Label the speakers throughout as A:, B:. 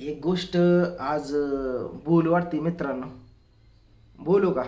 A: एक गोष्ट आज बोलू वाटते मित्रांनो. बोलू का?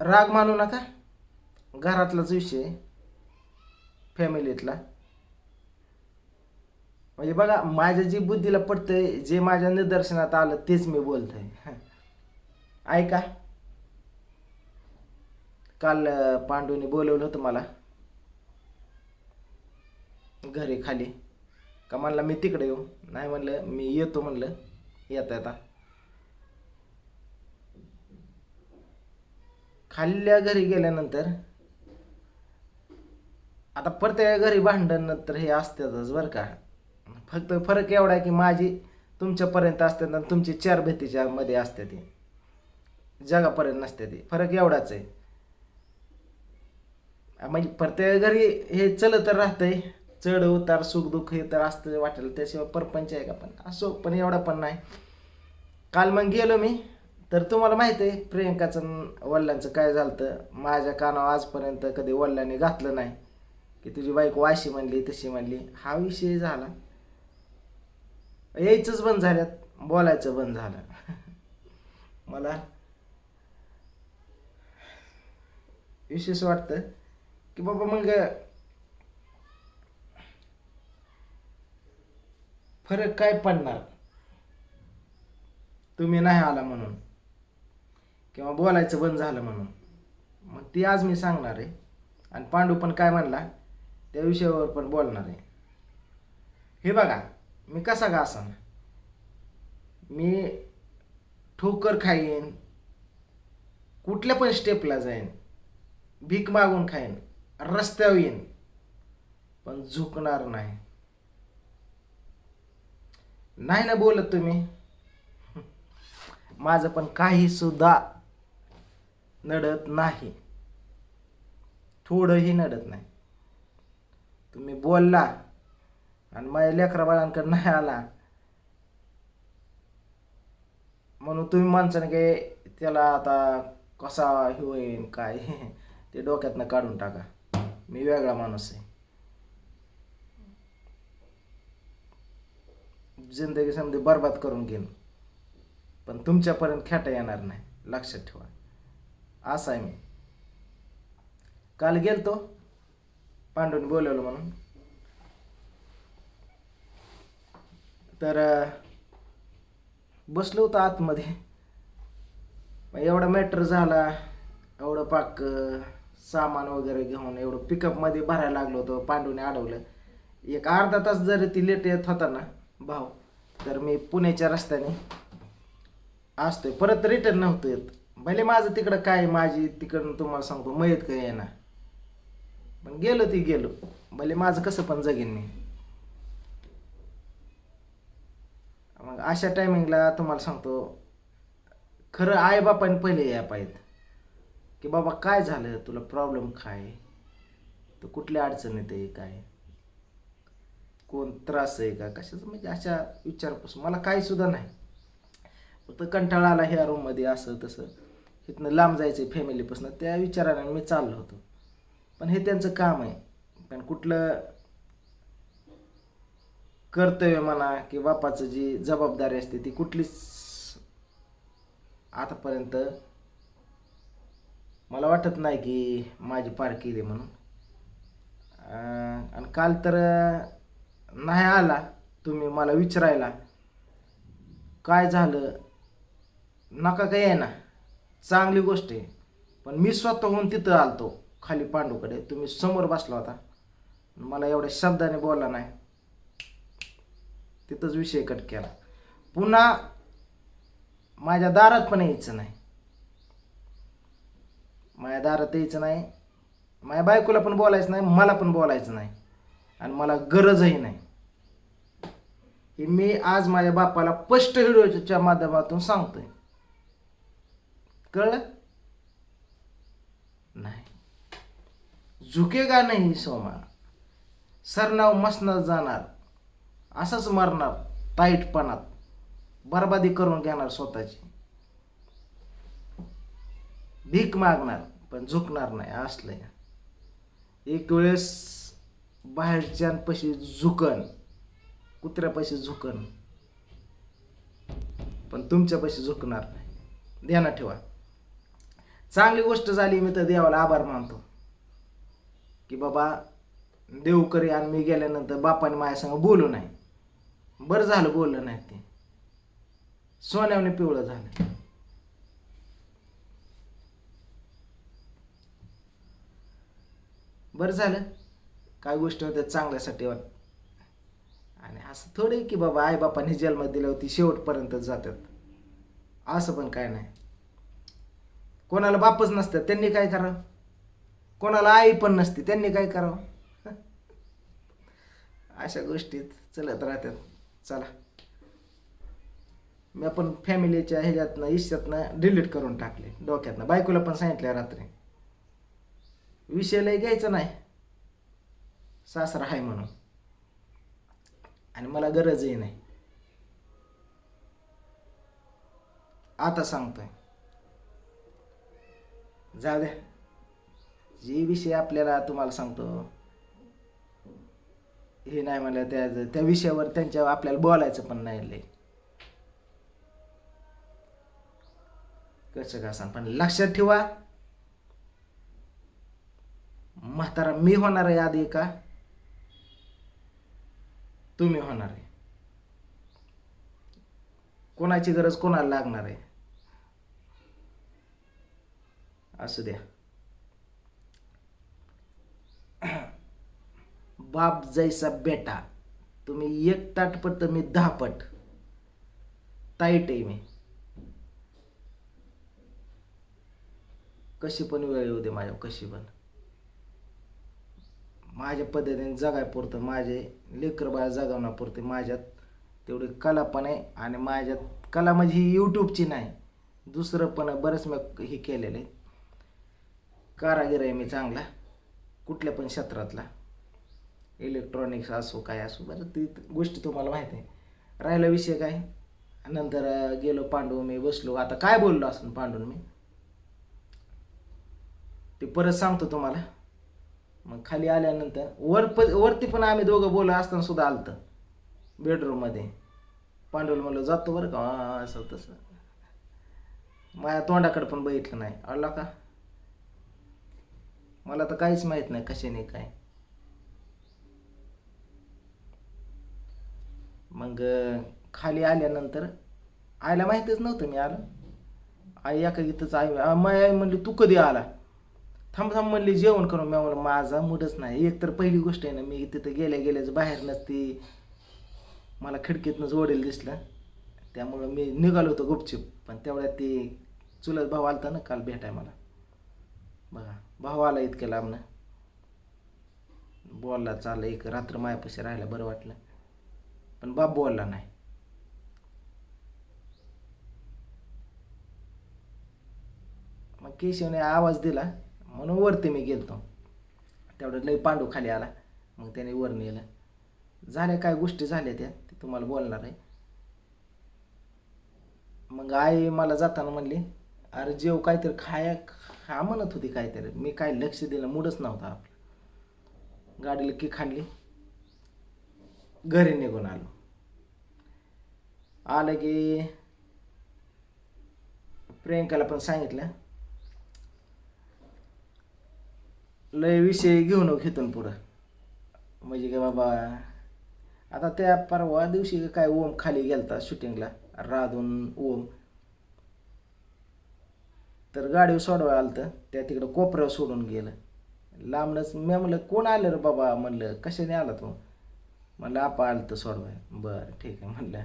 A: राग मानू नका. घरातलाच विषय फॅमिलीतला म्हणजे बघा माझ्या जी बुद्धीला पडतंय जे माझ्या निदर्शनात आलं तेच मी बोलतोय. ऐका. काल पांडूने बोलवलं होतं मला. घरी खाली. का म्हणला मी तिकडे येऊ. नाही म्हणलं मी येतो म्हणलं. येता येता. खाल्ल्या घरी गेल्यानंतर आता प्रत्येक घरी भांडण नंतर हे असतातच बरं का. फक्त फरक एवढा आहे की माझी तुमच्यापर्यंत असतात आणि तुमची चार भीतीच्या मध्ये असते ती जगापर्यंत नसते ती फरक एवढाच आहे. म्हणजे प्रत्येक घरी हे चलत राहतंय. चढ उतार सुख दुःख हे तर असतं वाटेल. त्याशिवाय परपंच आहे का पण? असो पण एवढा पण नाही. काल मग गेलो मी. तर तुम्हाला माहिती आहे प्रियंकाचं वडिलांचं काय झालं माझ्या कानावर आजपर्यंत कधी वडिलांनी घातलं नाही. की तुझी बाईक वाशी म्हणली तशी म्हणली. हा विषय झाला. यायचंच बंद झाल्यात. बोलायचं बंद झालं. मला विशेष वाटतं की बाबा मग फरक काय पडणार? तुम्ही नाही आला म्हणून. किंवा बोलायचं बंद झालं म्हणून. मग ती आज मी सांगणार आहे. आणि पांडू पण काय म्हणला? त्या विषयावर पण बोलणार आहे. हे बघा मी कसा का असा मी ठोकर खाईन. कुठल्या पण स्टेपला जाईन. भीक मागून खाईन. रस्त्यावर येईन. पण झुकणार नाही. नाही ना बोलत तुम्ही. माझं पण काही सुद्धा नडत नाही. थोडंही नडत नाही. तुम्ही बोलला आणि माझ्या लेकरा बाळांकडे नाही आला. म्हणून तुम्ही माणसाने काय त्याला आता कसा हे होईन काय ते डोक्यातनं काढून टाका. मी वेगळा माणूस आहे. जिंदगी समधी बर्बाद करून घेईन. पण तुमच्यापर्यंत खेटा येणार नाही. लक्षात ठेवा. असं आहे मी. काल गेलतो. पांडून बोलवलं म्हणून. तर बसलो होतो आतमध्ये. मग एवढा मॅटर झाला. एवढं पाक सामान वगैरे घेऊन एवढं पिकअपमध्ये भरायला लागलो होतो. पांडूने अडवलं. एक अर्धा तास जरी ती लेट येत होता ना भाऊ तर मी पुण्याच्या रस्त्याने असतोय. परत रिटर्न नव्हतं येत. भले माझं तिकडं काय माझी तिकडं तुम्हाला सांगतो मयत काय येणार पण गेलो ती गेलो. भले माझं कसं पण जगेन मी. मग अशा टायमिंगला तुम्हाला सांगतो खरं आई बापाने पहिले या पाहिजेत. की बाबा काय झालं? तुला प्रॉब्लेम काय? तर कुठल्या अडचणीत आहे? काय? कोण त्रास आहे का? कशाचं? म्हणजे अशा विचारपासून. मला काही सुद्धा नाही. फक्त कंटाळा आला ह्या रूममध्ये असं तसं. इथनं लांब जायचं फॅमिलीपासून त्या विचाराने मी चाललो होतो. पण हे त्यांचं काम आहे. पण कुठलं कर्तव्य म्हणा की बापाचं जी जबाबदारी असते ती कुठलीच आतापर्यंत मला वाटत नाही की माझी पार केली म्हणून. आणि काल तर नाही आला तुम्ही मला विचारायला. काय झालं? नका काय आहे ना चांगली गोष्ट आहे. पण मी स्वतःहून तिथं आलतो खाली पांडूकडे. तुम्ही समोर बसला होता. मला एवढ्या शब्दाने बोलला नाही. तिथंच विषय कट केला. पुन्हा माझ्या दारात पण यायचं नाही. माझ्या दारात यायचं नाही. माझ्या बायकोला पण बोलायचं नाही मला पण बोलायचं नाही. आणि मला गरजही नाही. हे मी आज माझ्या बापाला स्पष्ट व्हिडिओच्या माध्यमातून सांगतोय. कळलं? नाही. झुकेगा नाही सोमा? सरनाव मसनात जाणार. असंच मरणार ताईटपणात. बरबादी करून घेणार स्वतःची. भीक मागणार पण झुकणार नाही असलं एक वेळेस बाहेरच्यांपाशी झुकन कुत्र्यापाशी झुकन. पण तुमच्या पैसे झुकणार नाही. ध्यानात ठेवा. चांगली गोष्ट झाली मी तर देवाला आभार मानतो. की बाबा देव करी आणि मी गेल्यानंतर बापाने माझ्यासंग बोलू नाही बरं झालं बोललं नाही ते. सोन्याने पिवळं झालं. बरं झालं. काय गोष्टी होत्या चांगल्यासाठी वाटतं. आणि असं थोडे की बाबा आई बापाने जन्म दिली होती शेवटपर्यंत जातात. असं पण काय नाही. कोणाला बापच नसतात त्यांनी काय करावं? कोणाला आई पण नसते त्यांनी काय करावं? अशा गोष्टीत चलत राहतात. चला. मी आपण फॅमिलीच्या ह्याच्यातनं इश्यातनं डिलीट करून टाकले डोक्यातनं. बायकोला पण सांगितलं रात्री. विषय लय घ्यायचा नाही. सासरा आहे म्हणून. आणि मला गरजही नाही. आता सांगतोय. जाऊ द्या. जे विषय आपल्याला तुम्हाला सांगतो हे नाही मला त्या त्या विषयावर त्यांच्या आपल्याला बोलायचं पण नाही लय. कसं का सांग? पण लक्षात ठेवा. म्हातारा मी होणार आहे आधी का? तुम्ही होणार आहे. कोणाची गरज कोणाला लागणार आहे? असू द्या. बाप जैसा बेटा तुम्ही एक ताटपट तर मी दहापट. ताईट आहे मी. कशी पण वेळ येऊ दे माझ्या कशी पण. माझ्या पद्धतीने जगायपुरतं माझे लेकर बाळ जगवण्यापुरते माझ्यात तेवढी कला पण आहे आणि माझ्यात कला म्हणजे ही यूट्यूबची नाही. दुसरं पण बरंच मी हे केलेलं आहे कारागीर आहे मी चांगला कुठल्या पण क्षेत्रातला. इलेक्ट्रॉनिक्स असो काय असो बरं ती गोष्टी तुम्हाला माहिती आहे. राहिला विषय काय? नंतर गेलो पांडू मी बसलो. आता काय बोललो असून पांडून मी? ते परत सांगतो तुम्हाला. मग खाली आल्यानंतर वर प वरती पण आम्ही दोघं बोलत असताना सुद्धा आलतं. बेडरूममध्ये पांडवल म्हणलं जातो बरं का? असं तसं. माझ्या तोंडाकडे पण बघितलं नाही. आला का? मला तर काहीच माहीत नाही कशाने काय. मग खाली आल्यानंतर आयला माहीतच नव्हतं मी आलं. आई एका गीतच आई आ, आई म्हणली तू कधी आला? थांब थांब म्हणली जेवण करून मी म्हणलं माझा मूडच नाही. एक तर पहिली गोष्ट आहे ना मी तिथं गेल्या गेल्याच बाहेर नसती. मला खिडकीतनंच वडील दिसलं. त्यामुळं मी निघालो होतो गुपचूप. पण तेवढ्यात ते चुलत भाऊ आलता ना काल भेटाय मला. बघा भाऊ आला इतक्या लांबनं. बोलला चाललं एक रात्र मायापाशी राहायला बरं वाटलं. पण बाप बोलला नाही. मग केशवने आवाज दिला. म्हणून वरती मी गेलतो. तेवढं लई पांडू खाली आला. मग त्याने वर नेलं. झाल्या काय गोष्टी झाल्या त्या ते तुम्हाला बोलणार आहे. मग आई मला जाताना म्हणली अरे जेव काहीतरी खाया खा म्हणत होती काहीतरी. मी काय लक्ष दिलं मूडच नव्हता आपलं. गाडीला की खाल्ली घरी निघून आलो. आलं की प्रियंकाला पण सांगितलं लय विषय घेऊन घेतून पुढं. म्हणजे काय बाबा आता त्या परवा दिवशी काय ओम खाली गेलता शूटिंगला राधून ओम. तर गाडीवर सोडवायला आलं तर त्या तिकडं कोपऱ्यावर सोडून गेलं. लांबणंच मी म्हणलं कोण आलं रे बाबा? म्हणलं कशाने आला तू? म्हणलं आपा आलं तर सोडवाय. बरं ठीक आहे म्हणलं.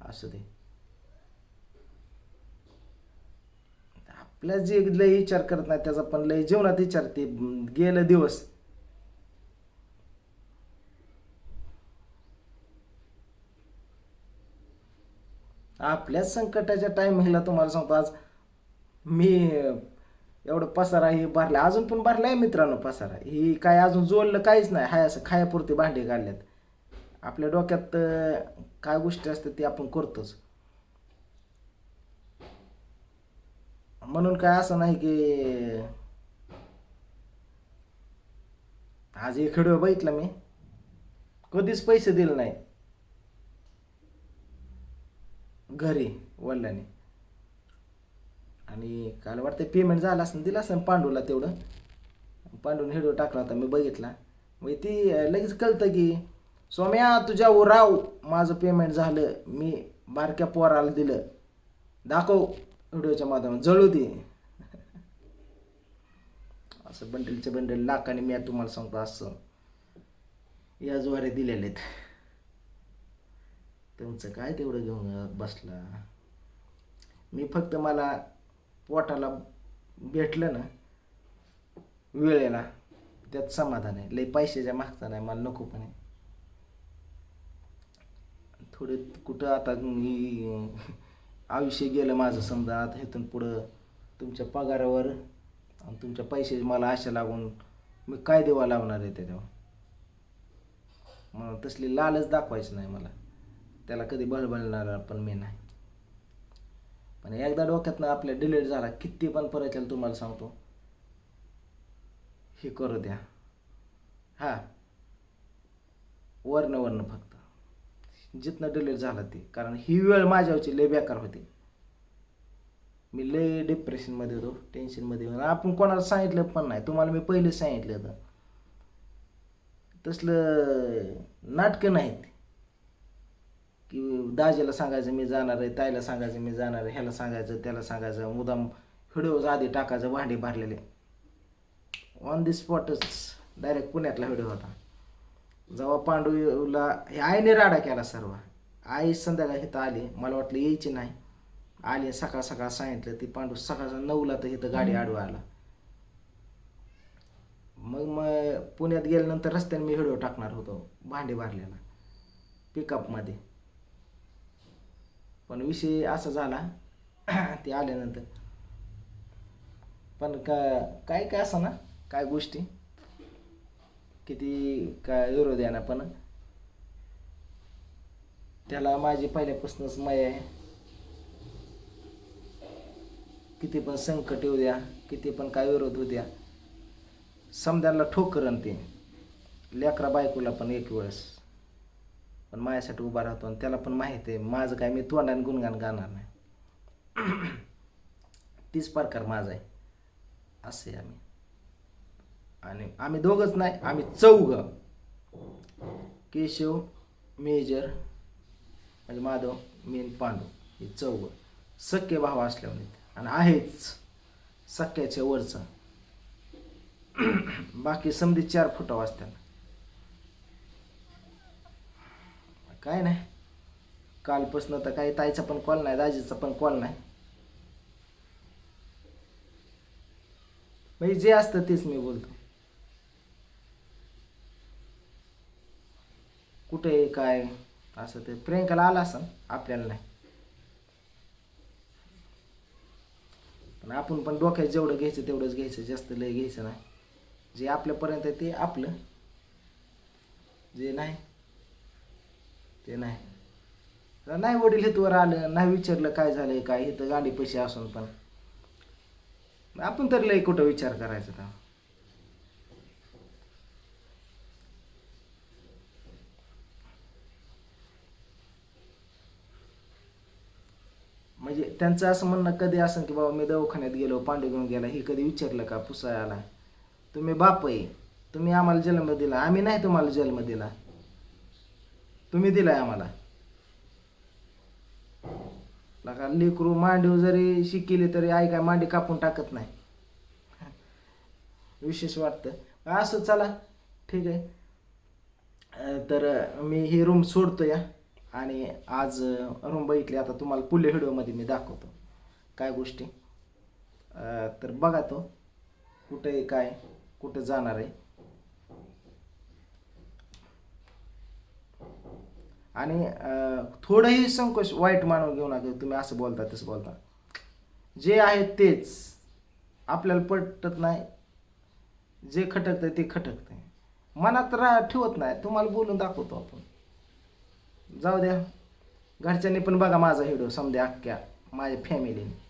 A: असू दे. आपल्या जे लय विचार करत नाही त्याचा पण लय जीवनात विचारते गेलं दिवस. आपल्याच संकटाच्या टायमिंगला तुम्हाला सांगतो आज मी एवढं पसारा हे भरला अजून पण भरलाय मित्रांनो पसारा. ही काय अजून जोडलं काहीच नाही. हाय असं खायापुरते भांडी काढल्यात आपल्या डोक्यात काय गोष्टी असतात ते आपण करतोच. म्हणून काय असं नाही की आज एक व्हिडिओ बघितला मी. कधीच पैसे दिले नाही. घरी वडिलांनी. आणि काल वाटतं पेमेंट झालं असं दिलं असं पांडूला तेवढं. पांडून हिडो टाकला होता मी बघितला. मग ती लगेच कळतं की सोम्या तुझ्या राव. माझं पेमेंट झालं. मी बारक्या पोराला दिलं. दाखव. व्हिडिओच्या माध्यमात जळू दे. असं बंडलचे बंडल लाखाने मी तुम्हाला सांगतो असं. या ज्वारे दिलेले आहेत. तुमचं काय तेवढं घेऊन बसला? मी फक्त मला पोटाला भेटलं ना वेळेला त्यात समाधान आहे. लई पैशाच्या मागचा नाही मला नको पण आहे. थोडे कुठं आता मी आयुष्य गेलं माझं समजा आता इथून पुढं तुमच्या पगारावर आणि तुमच्या पैशाची मला आशा लागून मी काय देवा लावणार आहे त्याच्यावर? मग तसली लालच दाखवायची नाही मला. त्याला कधी बळबळणार पण मी नाही. पण एकदा डोक्यातनं आपल्या डिलीट झाला किती पण परत यायला तुम्हाला सांगतो. हे करू द्या. हा. वरनं वरनं फक्त. जिथनं डिलीट झाला ते. कारण ही वेळ माझ्यावरची लय बेकार होती. मी लय डिप्रेशनमध्ये होतो टेन्शनमध्ये होतो. आपण कोणाला सांगितलं पण नाही. तुम्हाला मी पहिले सांगितलं होतं. तसलं नाटकं नाहीत. की दाजीला सांगायचं मी जाणार आहे. ताईला सांगायचं मी जाणार आहे. ह्याला सांगायचं त्याला सांगायचं. मुदाम व्हिडिओज आधी टाकायचं भांडे भरलेले. ऑन दी स्पॉटच डायरेक्ट पुण्यातला व्हिडिओ होता. जेव्हा पांडूला हे आईने राडा केला सर्व. आई संध्याकाळी इथं आली मला वाटलं यायची नाही. आली सकाळ सकाळ सांगितलं ती पांडू सकाळचा नऊला तर इथं गाडी आडवा आला. मग मग पुण्यात गेल्यानंतर रस्त्याने मी व्हिडिओ टाकणार होतो भांडी भरलेला पिकअपमध्ये पण विषय असा झाला ते आल्यानंतर. पण का काय काय असं ना काय गोष्टी? किती काय विरोध आहे ना पण. त्याला माझी पहिल्यापासूनच माय आहे. किती पण संकट येऊ द्या किती पण काय विरोध होऊ द्या. समजायला ठोकरन ते. लेकरा बायकोला पण एक वेळेस. पण माझ्यासाठी उभा राहतो आणि त्याला पण माहीत आहे माझं काय मी तोंडाने गुणगान गाणार नाही. तीच प्रकार माझा आहे. असे आम्ही. आणि आम्ही दोघंच नाही आम्ही चौघ. केशव मेजर म्हणजे माधव मेन पांडू हे चौघ. सख्खे भाव असल्यामुळे आणि आहेच सख्याच्या वरचा. बाकी समधी चार फुटाव असतात काय नाही. कालपासून तर काही ताईचा पण कॉल नाही दाजीचा पण कॉल नाही. म्हणजे जे असतं तेच मी बोलतो. कुठे काय असं ते प्रियंकाला आला असं आपल्याला नाही. पण आपण पण डोक्यात जेवढं घ्यायचं तेवढंच घ्यायचं जास्त लय घ्यायचं नाही. जे आपल्यापर्यंत आहे ते आपलं. जे नाही ते नाही. नाही वडील हेतूवर आलं नाही विचारलं काय झालं काय इथं गाडी पैसे असून पण. आपण तर लय कुठं विचार करायचा का म्हणजे त्यांचं असं म्हणणं कधी असं की बाबा मी दवाखान्यात गेलो पांडू घेऊन गेला हे कधी विचारलं का? पुसायला तुम्ही बाप आहे. तुम्ही आम्हाला जन्म दिला. आम्ही नाही तुम्हाला जन्म दिला. तुम्ही दिलाय आम्हाला. लका लेकरू मांडीव जरी शिकेली तरी आई काय मांडी कापून टाकत नाही. विशेष वाटतं. असं चला. ठीक आहे. तर मी ही रूम सोडतो या. आणि आज रूम बघितली आता तुम्हाला पुढल्या व्हिडिओमध्ये मी दाखवतो. काय गोष्टी? तर बघा तो. कुठे काय? कुठं जाणार आहे? आणि थोडंही संकोच वाईट मानून घेऊ नका. तुम्ही असं बोलता तसं बोलता. जे आहे तेच. आपल्याला पटत नाही. जे खटकतं ते खटकतं मनात रा ठेवत नाही. तुम्हाला बोलून दाखवतो आपण. जाऊ द्या. घरच्यांनी पण बघा माझा व्हिडिओ समजा अख्ख्या माझ्या फॅमिलीने